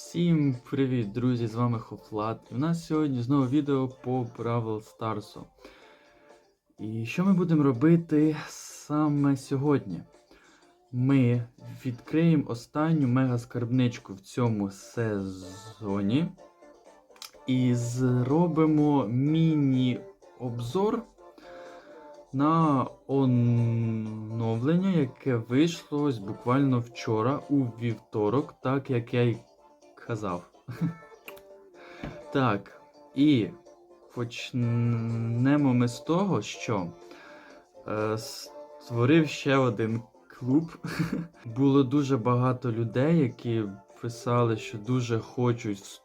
Всім привіт, друзі! З вами Хофлат. І в нас сьогодні знову відео по Бравл Старсу. І що ми будемо робити саме сьогодні? Ми відкриємо останню мега-скарбничку в цьому сезоні і зробимо міні-обзор на оновлення, яке вийшло буквально вчора у вівторок, так як я й казав. Так, і почнемо ми з того, що е, створив ще один клуб. Було дуже багато людей, які писали, що дуже хочуть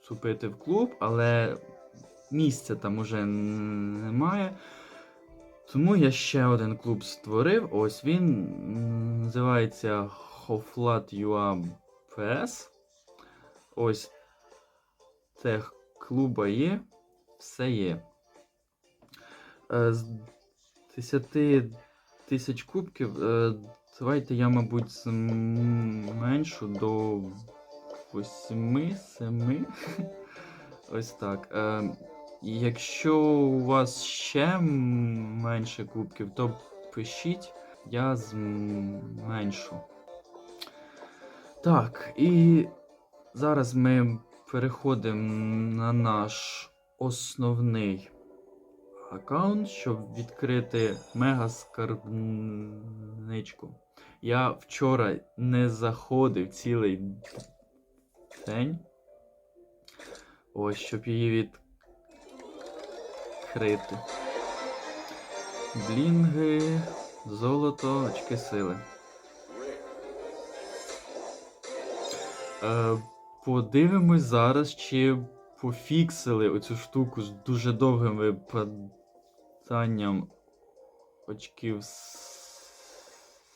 вступити в клуб, але місця там уже немає. Тому я ще один клуб створив. Ось він називається Hoflat.ua PS. Ось тех клуба є, все є. Е, З 10 тисяч кубків. е, Давайте я, мабуть, зменшу до 8-7. Ось так. Е, Якщо у вас ще менше кубків, то пишіть, я зменшу. Так, і зараз ми переходимо на наш основний аккаунт, щоб відкрити мега-скарбничку. Я вчора не заходив цілий день. Ось, щоб її відкрити. Блінги, золото, очки сили. Е, подивимось зараз, чи пофіксили оцю штуку з дуже довгим випаданням очків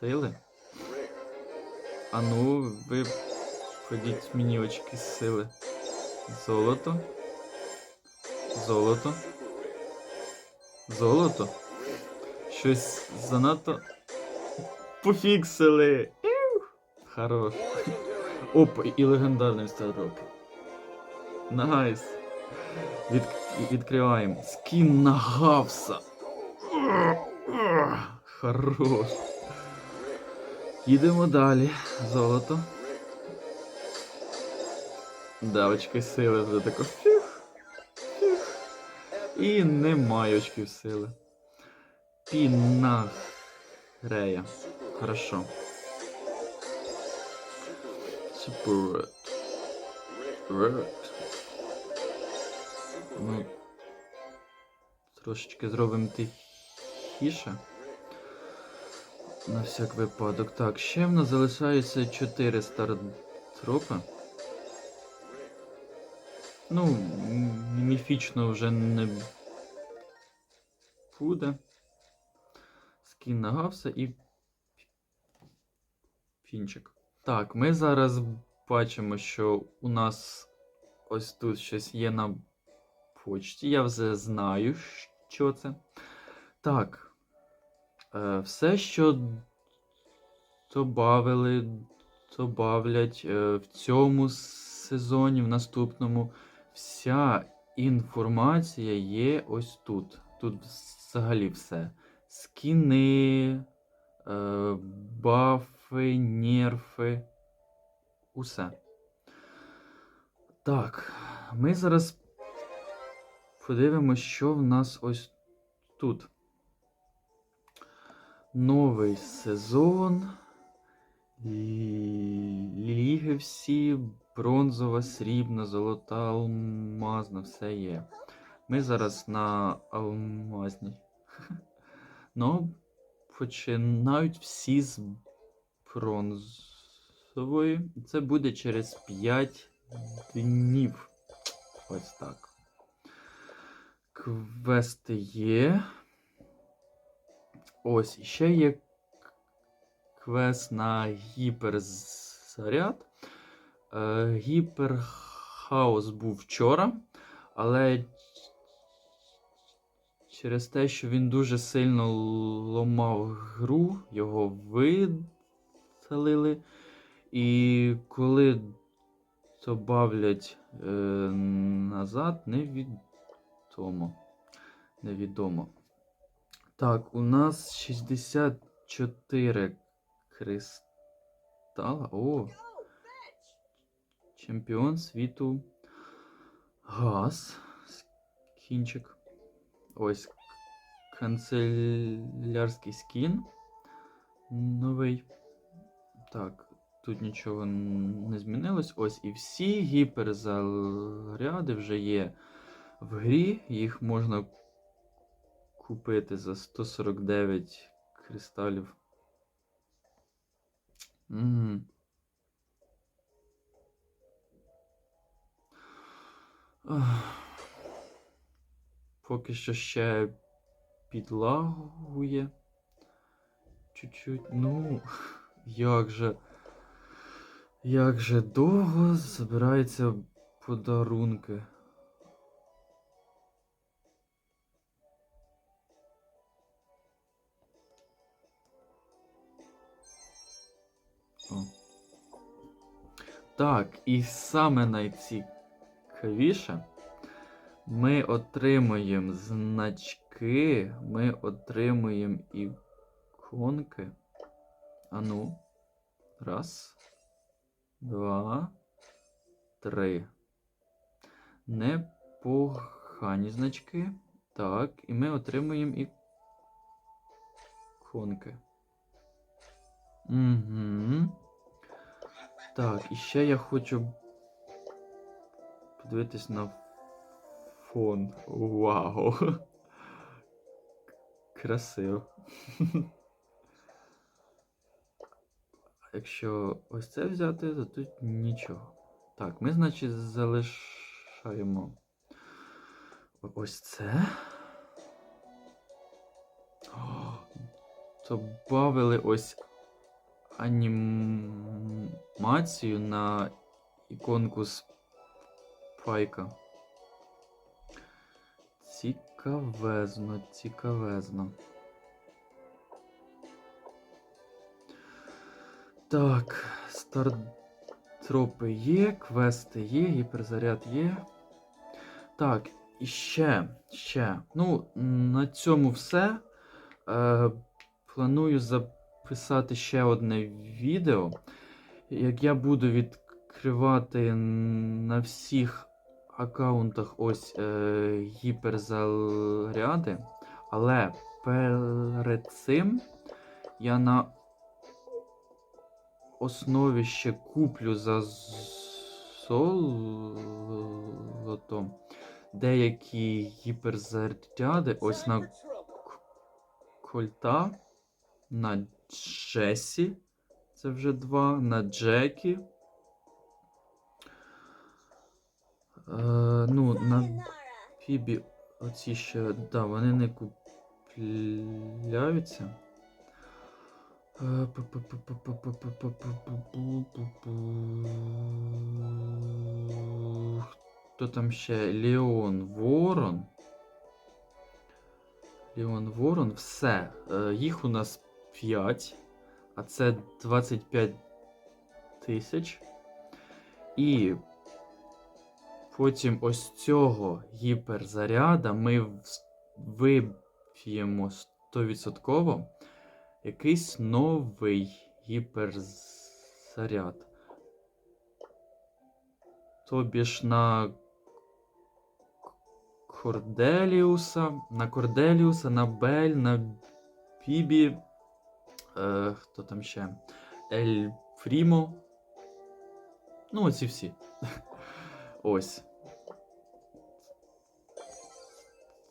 сили. А ну, ви ходіть мені очки сили. Золото. Золото. Золото. Щось занадто пофіксили. Хорош. Опа, і легендарний старок. Найс. Від... Відкриваємо. Скін на Гавса. Хорош. Їдемо далі. Золото. Давочки сили вже тако. Фюх. І немає очків сили. Піна. Рея. Хорошо. Ред. Ну, трошечки зробимо тихіше. На всяк випадок. Так, ще в нас залишається 4 стартропи. Ну, міфічно вже не буде. Скін на Гавса і фінчик. Так, ми зараз бачимо, що у нас ось тут щось є на почті. Я вже знаю, що це. Так. Е, все, що добавили, добавлять е, в цьому сезоні, в наступному, вся інформація є ось тут. Тут взагалі все. Скіни, е, бафи, нерфи. Усе. Так, ми зараз подивимося, що в нас ось тут. Новий сезон. Ліги всі, бронзова, срібна, золота, алмазна, все є. Ми зараз на алмазній. Ну, починають всі з бронзової. Це буде через 5 днів. Ось так. Квести є. Ось, ще є квест на гіперзаряд. Е, гіперхаос був вчора, але через те, що він дуже сильно ломав гру, його видалили. І коли добавлять е, назад, невідомо. Невідомо. Так, у нас 64 кристала. О! Чемпіон світу. Газ. Скінчик. Ось. Канцелярський скін. Новий. Так, тут нічого не змінилось. Ось і всі гіперзаряди вже є в грі. Їх можна купити за 149 кристалів. Угу. Поки що ще підлагує. Чуть-чуть. Ну, як же. Як же довго збираються подарунки. Так, і саме найцікавіше. Ми отримуємо значки, ми отримуємо іконки. Ану. Раз. Два. Три. Непогані значки. Так, і ми отримуємо іконки. Угу. Так, і ще я хочу подивитись на фон. Вау. Красиво. Якщо ось це взяти, то тут нічого. Так, ми, значить, залишаємо ось це. О, Добавили ось анімацію на іконку спайка. Цікавезно, цікавезно. Так, стартропи є, квести є, гіперзаряд є. Так, і ще, ще. Ну, на цьому все. Е, планую записати ще одне відео. Як я буду відкривати на всіх аккаунтах ось е, гіперзаряди, але перед цим я на основі ще куплю за золото деякі гіперзаряди ось на Кольта, на Джесі. Це вже два, на Джекі. Е, ну, на Фібі оці ще, да, вони не купляються. Хто там ще? Леон Ворон. Леон Ворон, все. Е, їх у нас 5, а це 25 тисяч. І потім ось цього гіперзаряда ми виб'ємо 100% якийсь новий гіперзаряд. Тобі ж на Корделіуса, на Корделіуса, на Бель, на Бібі. Е, хто там ще? Ель Фрімо. Ну, оці всі. Ось.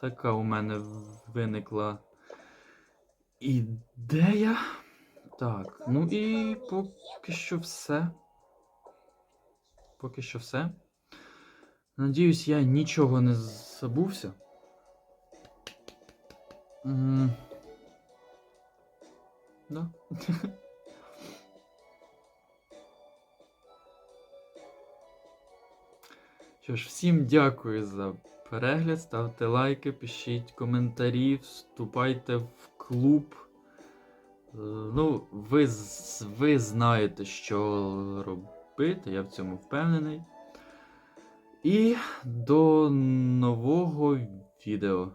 Така у мене виникла ідея. Так, ну і поки що все. Поки що все. Надіюсь, я нічого не забувся. М, Да. Що ж, всім дякую за перегляд. Ставте лайки, пишіть коментарі, вступайте в клуб. Е, Ну, ви, ви знаєте, що робити. я в цьому впевнений. І до нового відео.